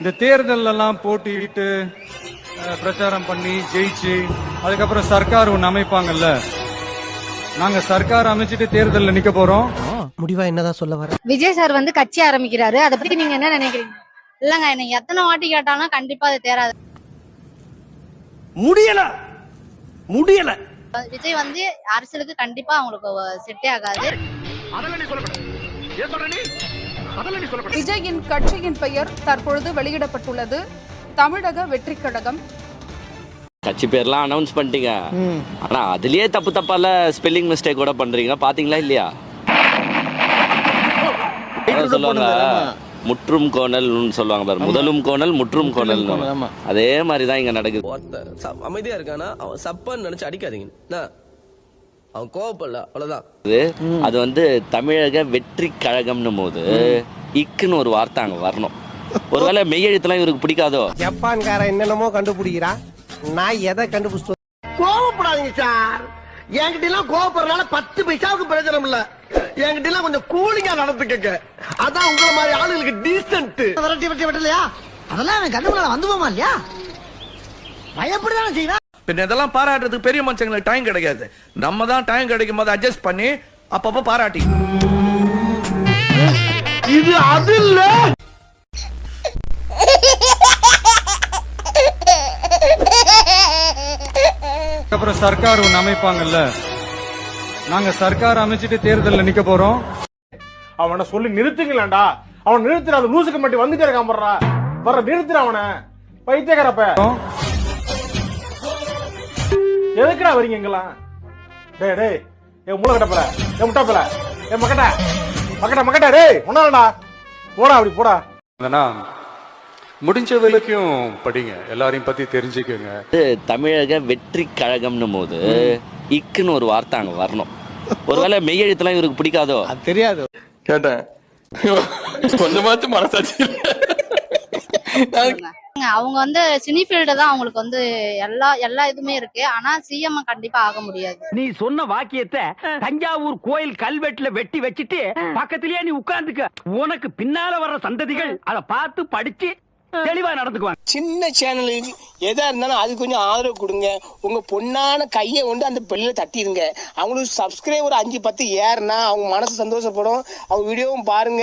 இந்த தேர்தல் எல்லாம் போட்டியிட்டு பிரச்சாரம் பண்ணி ஜெயிச்சு அதுக்கப்புறம் சர்க்கார் ஒண்ணு அமைப்பாங்கல்ல. நாங்க சர்க்கார் அமைச்சிட்டு தேர்தல்ல நிக்க போறோம். முடிவா என்னதான் சொல்ல வர? விஜய் சார் வந்து கட்சி ஆரம்பிக்கிறாரு. அதை பத்தி நீங்க என்ன நினைக்கிறீங்க? இல்லங்க நீங்க எத்தனை வாட்டி கேட்டாலும் கண்டிப்பா அது தேராது. முடியல. முடியல. விஜய் வந்து அரசியலுக்கு கண்டிப்பா அவங்களுக்கு செட்டே ஆகாது. விஜயின் கட்சியின் பெயர் தற்பொழுது வெளியிடப்பட்டுள்ளது. தமிழக வெற்றிக் கழகம். கட்சி பேர்லாம் அனௌன்ஸ் பண்ணிட்டீங்க. ஆனா அதுலயே தப்பு தப்பால ஸ்பெல்லிங் மிஸ்டேக் கூட பண்றீங்க பாத்தீங்களா இல்லையா? சொல்லுவாங்க. முற்றும் கோணல்னு சொல்லுவாங்க பாரு முதலும் கோணல் முற்றும் கோணல் அதே மாதிரி தான் இங்க நடக்குது. அமைதியா இருக்கானா அவன் சப்பான்னு நினைச்சு அடிக்காதீங்க? அவன் கோவப்படல அவ்வளவுதான். அது அது வந்து தமிழக வெற்றி கழகம்னும் போது இக்குன்னு ஒரு வார்த்தை அங்க வரணும். ஒருவேளை மெய்யெழுத்துலாம் இவருக்கு பிடிக்காதோ? ஜப்பான்காரன் என்னென்னமோ கண்டுபிடிக்கிறா நான் எதை கண்டுபிடிச்சு கோவப்படாதீங்க சார். என்கிட்ட எல்லாம் கோவப்படுறதுனால பத்து பைசாவுக்கு பிரயோஜனம் இல்ல. என்கிட்ட எல்லாம் கொஞ்சம் கூலிங்கா நடந்துக்கங்க. அதான் உங்களை மாதிரி ஆளுங்களுக்கு டீசென்ட் விரட்டி விரட்டி விட்டலையா அதெல்லாம் கண்ணுக்குள்ள வந்து போமா இல்லையா? பயப்படதானே செய்யணும் பின்ன இதெல்லாம் பாராட்டுறதுக்கு பெரிய மனுஷங்களுக்கு டைம் கிடைக்காது. நம்ம தான் டைம் கிடைக்கும் போது அட்ஜஸ்ட் பண்ணி அப்பப்போ பாராட்டி. இது அது இல்ல. அதுக்கப்புறம் சர்க்கார் ஒண்ணு அமைப்பாங்கல்ல. நாங்க சர்க்கார் அமைச்சிட்டு தேர்தல்ல நிக்க போறோம். அவனை சொல்லி நிறுத்துங்களேன்டா அவன் நிறுத்துற அந்த லூசுக்கு மட்டும் வந்துட்டே இருக்கான் போடுறா. வர நிறுத்துற அவனை. பைத்தியக்காரப்ப. எதுக்குடா வரீங்க இங்கெல்லாம்? டேய் டேய் ஏ முளை கட்டப்பல ஏ முட்டாப்பல ஏ மக்கட்ட மக்கட்ட மக்கட்ட டேய் ஒன்னாலடா போடா அப்படி போடா. ஏன்னா முடிஞ்ச வரைக்கும் படிங்க. எல்லாரையும் பத்தி தெரிஞ்சுக்கோங்க. தமிழக வெற்றி கழகம்னும் போது இக்குன்னு ஒரு வார்த்தை அங்க வரணும். ஒருவேளை மெய்யெழுத்துலாம் இவருக்கு பிடிக்காதோ? தெரியாது. கேட்டேன். கொஞ்சமாச்சும் மனசாட்சி அவங்க வந்து சினி ஃபீல்டு தான் அவங்களுக்கு வந்து எல்லா எல்லா இதுமே இருக்கு. ஆனா சிஎம் கண்டிப்பா ஆக முடியாது. நீ சொன்ன வாக்கியத்தை தஞ்சாவூர் கோயில் கல்வெட்டுல வெட்டி வச்சிட்டு பக்கத்திலேயே நீ உட்கார்ந்துக்க. உனக்கு பின்னால வர்ற சந்ததிகள் அத பார்த்து படிச்சு தெளிவா நடந்துக்குவாங்க. சின்ன சேனலுக்கு எதா இருந்தாலும் அது கொஞ்சம் ஆதரவு கொடுங்க. உங்க பொண்ணான கையை கொண்டு அந்த பெல்லில தட்டிடுங்க. அவங்களுக்கு சப்ஸ்கிரைபர் அஞ்சு பத்து ஏறுனா அவங்க மனசு சந்தோஷப்படும். அவங்க வீடியோவும் பாருங்க.